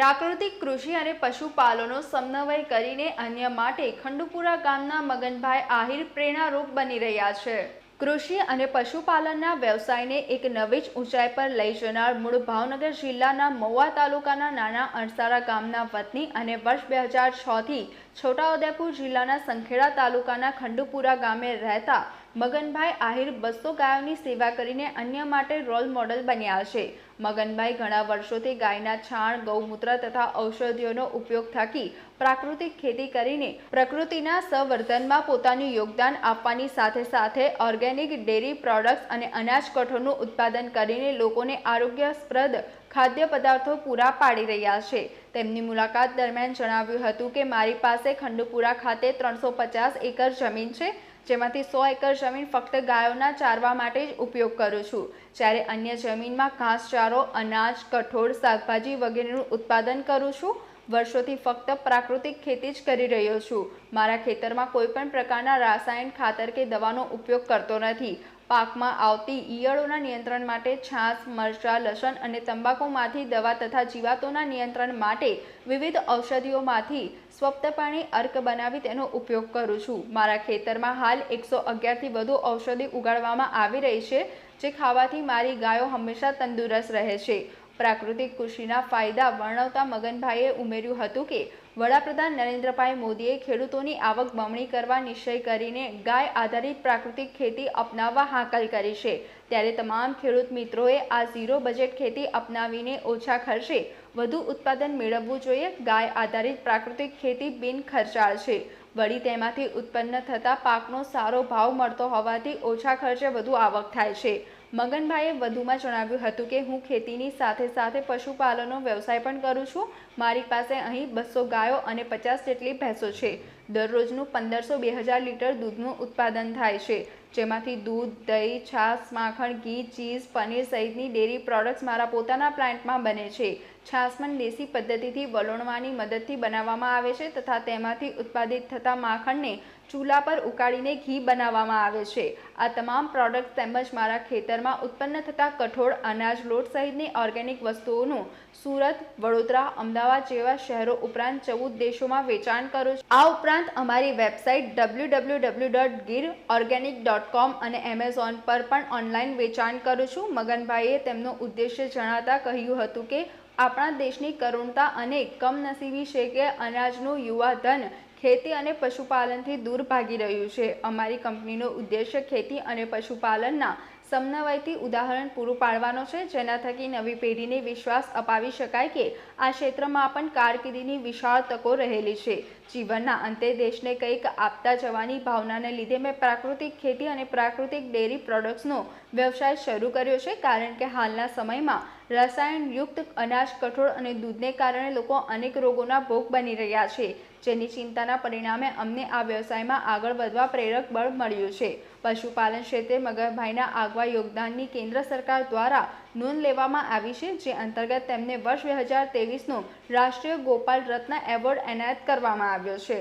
પ્રાકૃતિક કૃષિ અને પશુપાલનનો સમન્વય કરીને અન્ય માટે ખંડુપુરા ગામના મગનભાઈ આહિર પ્રેરણારૂપ બની રહ્યા છે. કૃષિ અને પશુપાલનના વ્યવસાયને એક નવી જ ઊંચાઈ પર લઈ જનાર મૂળ ભાવનગર જિલ્લાના મહુવા તાલુકાના નાના અણસારા ગામના વતની અને વર્ષ બે હજાર છથી છોટાઉદેપુર જિલ્લાના સંખેડા તાલુકાના ખંડુપુરા ગામે રહેતા મગનભાઈ આહિર બસો ગાયોની સેવા કરીને અન્ય માટે રોલ મોડલ બન્યા છે. મગનભાઈ ઘણા વર્ષોથી ગાયના છાણ, ગૌમૂત્ર તથા ઔષધિઓનો ઉપયોગ થકી પ્રાકૃતિક ખેતી કરીને પ્રકૃતિના સંવર્ધનમાં પોતાનું યોગદાન આપવાની સાથે સાથે ઓર્ગેનિક ડેરી પ્રોડક્ટ્સ અને અનાજ કઠોળનું ઉત્પાદન કરીને લોકોને આરોગ્યપ્રદ ખાદ્ય પદાર્થો પૂરા પાડી રહ્યા છે. તેમની મુલાકાત દરમિયાન જણાવ્યું હતું કે, મારી પાસે ખંડુપુરા ખાતે ત્રણસો એકર જમીન છે. જેમાંથી સો એકર જમીન ફક્ત ગાયોના ચારવા માટે જ ઉપયોગ કરું છું. જ્યારે અન્ય જમીનમાં ઘાસચારો, અનાજ, કઠોળ, શાકભાજી વગેરેનું ઉત્પાદન કરું છું, વર્ષોથી ફક્ત પ્રાકૃતિક ખેતી જ કરી રહ્યો છું. મારા ખેતરમાં કોઈ પણ પ્રકારના રાસાયણ ખાતર કે દવાનો ઉપયોગ કરતો નથી. પાકમાં આવતી ઈયળોના નિયંત્રણ માટે છાશ, મરચાં, લસણ અને તંબાકુમાંથી દવા તથા જીવાતોના નિયંત્રણ માટે વિવિધ ઔષધિઓમાંથી સ્વપ્તપાણી અર્ક બનાવી તેનો ઉપયોગ કરું છું. મારા ખેતરમાં હાલ એકસો અગિયારથી વધુ ઔષધિ ઉગાડવામાં આવી રહી છે, જે ખાવાથી મારી ગાયો હંમેશા તંદુરસ્ત રહે છે. પ્રાકૃતિક કૃષિના ફાયદા વર્ણવતા મગનભાઈએ ઉમેર્યું હતું કે, વડાપ્રધાન નરેન્દ્રભાઈ મોદીએ ખેડૂતોની આવક બમણી કરવા નિશ્ચય કરીને ગાય આધારિત પ્રાકૃતિક ખેતી અપનાવવા હાકલ કરી છે. ત્યારે તમામ ખેડૂત મિત્રોએ આ ઝીરો બજેટ ખેતી અપનાવીને ઓછા ખર્ચે વધુ ઉત્પાદન મેળવવું જોઈએ. ગાય આધારિત પ્રાકૃતિક ખેતી બિન ખર્ચાળ છે. વળી તેમાંથી ઉત્પન્ન થતા પાકનો સારો ભાવ મળતો હોવાથી ઓછા ખર્ચે વધુ આવક થાય છે. મગનભાઈએ વધુમાં જણાવ્યું હતું કે, હું ખેતીની સાથે સાથે પશુપાલનનો વ્યવસાય પણ કરું છું. મારી પાસે અહીં બસો ગાયો અને પચાસ જેટલી ભેંસો છે. દરરોજનું પંદરસો બે હજાર લીટર દૂધનું ઉત્પાદન થાય છે. જેમાંથી દૂધ, દહીં, છાશ, માખણ, ઘી, ચીઝ, પનીર સહિતની ડેરી પ્રોડક્ટ્સ મારા પોતાના પ્લાન્ટમાં બને છે. પણ દેશી પદ્ધતિથી વલોણવાની મદદથી બનાવવામાં આવે છે તથા તેમાંથી ઉત્પાદિત થતા માખણને ચૂલા પર ઉકાળીને ઘી બનાવવામાં આવે છે. આ તમામ પ્રોડક્ટ તેમજ મારા ખેતરમાં ઉત્પન્ન થતા કઠોળ, અનાજ, લોટ સહિતની ઓર્ગેનિક વસ્તુઓનું સુરત, વડોદરા, અમદાવાદ જેવા શહેરો ઉપરાંત ચૌદ દેશોમાં વેચાણ કરું છું. આ ઉપરાંત અમારી website W W W dot Gir organic dot com અને એમેઝોન પર પણ ઓનલાઈન વેચાણ કરું છું. મગનભાઈએ તેમનો ઉદ્દેશ્ય જણાતા કહ્યું હતું કે, આપણા દેશની કરુણતા અને કમનસીબી છે કે અનાજનું યુવા ધન ખેતી અને પશુપાલનથી દૂર ભાગી રહ્યું છે. અમારી કંપનીનો ઉદ્દેશ્ય ખેતી અને પશુપાલનના સમન્વયથી ઉદાહરણ પૂરું પાડવાનો છે, જેના થકી નવી પેઢીને વિશ્વાસ અપાવી શકાય કે આ ક્ષેત્રમાં પણ કારકિર્દીની વિશાળ તકો રહેલી છે. જીવનના અંતે દેશને કંઈક આપતા જવાની ભાવનાને લીધે મેં પ્રાકૃતિક ખેતી અને પ્રાકૃતિક ડેરી પ્રોડક્ટ્સનો વ્યવસાય શરૂ કર્યો છે, કારણ કે હાલના સમયમાં રસાયણયુક્ત અનાજ, કઠોળ અને દૂધને કારણે લોકો અનેક રોગોના ભોગ બની રહ્યા છે. જેની ચિંતાના પરિણામે અમને આ વ્યવસાયમાં આગળ વધવા પ્રેરક બળ મળ્યું છે. પશુપાલન ક્ષેત્રે મગરભાઈના આગવા યોગદાનની કેન્દ્ર સરકાર દ્વારા નોંધ લેવામાં આવી છે, જે અંતર્ગત તેમને વર્ષ બે હજાર તેવીસનો રાષ્ટ્રીય ગોપાલ રત્ન એવોર્ડ એનાયત કરવામાં આવ્યો છે.